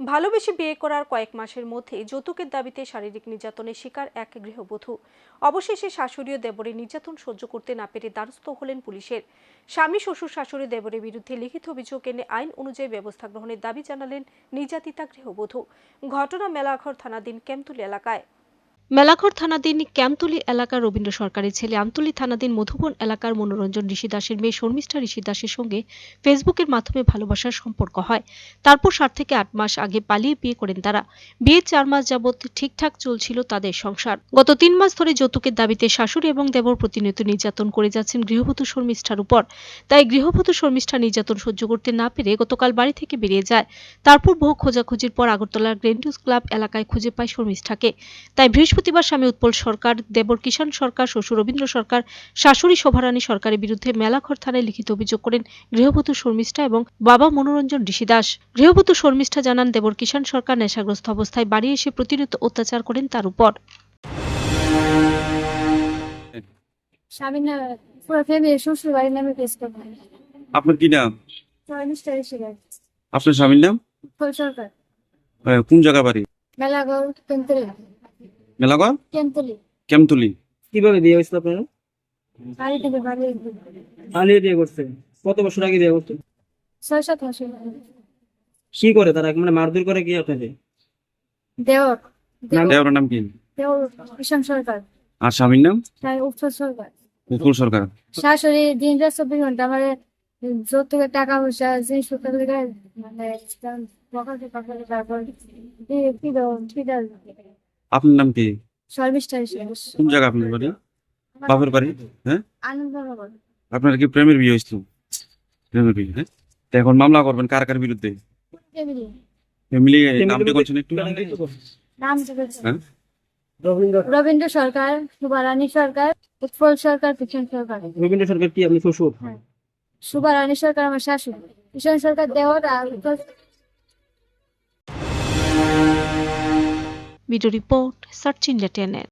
ভালোবেসে বিয়ে করার কয়েক মাসের মধ্যে যৌতুকের দাবিতে শারীরিক নির্যাতনের শিকার এক গৃহবধূ। অবশেষে শাশুড়ি ও দেবরের নির্যাতন সহ্য করতে না পেরে দ্বারস্থ হলেন পুলিশের। স্বামী, শ্বশুর, শাশুড়ি দেবরের বিরুদ্ধে লিখিত অভিযোগ এনে আইন অনুযায়ী ব্যবস্থা গ্রহণের দাবি জানালেন নির্যাতিতা গৃহবধূ। ঘটনা মেলাঘর থানাধীন ক্যাম্তুল এলাকায়। মেলাঘর থানাধীন ক্যামতলি এলাকার রবীন্দ্র সরকারের ছেলে আমতলি থানাধীন মধুবন এলাকার মনোরঞ্জন ঋষি দাসের মেয়ে শর্মিষ্ঠা ঋষি দাসের সঙ্গে ফেসবুকের মাধ্যমে ভালোবাসার সম্পর্ক হয়। তারপর সাত থেকে আট মাস আগে পালিয়ে বিয়ে করেন তারা। বিয়ের চার মাস যাবৎ ঠিকঠাক চলছিল তাদের সংসার। গত তিন মাস ধরে যৌতুকের দাবিতে শাশুড়ি এবং দেবর প্রতিনিয়ত নির্যাতন করে যাচ্ছেন গৃহবধূ শর্মিষ্ঠার উপর। তাই গৃহবধূ শর্মিষ্ঠা নির্যাতন সহ্য করতে না পেরে গতকাল বাড়ি থেকে বেরিয়ে যায়। তারপর বহু খোঁজাখুঁজির পর আগরতলার গ্রেন্ডিউস ক্লাব এলাকায় খুঁজে পায় শর্মিষ্ঠাকে। তাই বৃহস্পতিবার স্বামী উৎপল সরকার দেবর কিষাণ সরকার শ্বশুর রবীন্দ্র সরকার শাশুড়ি শোভারানী সরকারের বিরুদ্ধে মেলাঘর থানায় লিখিত অভিযোগ করেন গৃহবধূ শর্মিষ্ঠা এবং বাবা মনোরঞ্জন ঋষি দাস। গৃহবধূ শর্মিষ্ঠা জানান দেবর কিষাণ সরকার নেশাগ্রস্ত অবস্থায় বাড়ি এসে প্রতিনিয়ত অত্যাচার করেন তার উপর। স্বামীর নামে পুরো ফ্যামিলি শ্বশুর বাড়ির নামে কেস করব আপনার কি নাম? মিস্টার শিকার আপনার স্বামীর নাম? সরকার। কোন জায়গা বাড়ি? কেন্তুলি মেলাগড় কেন্তুলি কেমতুলি। কীভাবে বিয়ে হয়েছিল আপনার? বাড়ি থেকে পালিয়ে বিয়ে করছেন কত বছর আগে বিয়ে করছেন ছয় সাত কি করে তারা? মানে মারধর করে কি আপনাকে? দেওর। দেওয়ার নাম কি? দেওর কিষাণ সরকার। আর স্বামীর নাম? উৎসব সরকার। সরকার। শাশুড়ি দিন রাত চব্বিশ ঘণ্টা আমার যৌতুকের টাকা পয়সা জিনিসপত্র মানে আপনার নাম কি? শর্মিষ্ঠা কোন জায়গা আপনার বাড়ি? বাপের বাড়ি? হ্যাঁ? আনন্দ আপনার কি প্রেমের বিয়ে হয়েছিল? প্রেমের বিয়ে হ্যাঁ? তো এখন মামলা করবেন কার কার বিরুদ্ধে? ফ্যামিলি। ফ্যামিলি নামটি বলছেন একটু? নাম হ্যাঁ? রবীন্দ্র। রবীন্দ্র সরকার সুবারানী সরকার উৎপল সরকার কিষণ সরকার। রবীন্দ্র সরকার কি? আপনি শ্বশুর? সুবারানী সরকার আমার শাশুড়ি। কিষণ সরকার দেওয়ার আর রিপোর্ট সার্চ ইন্ডিয়া টেনের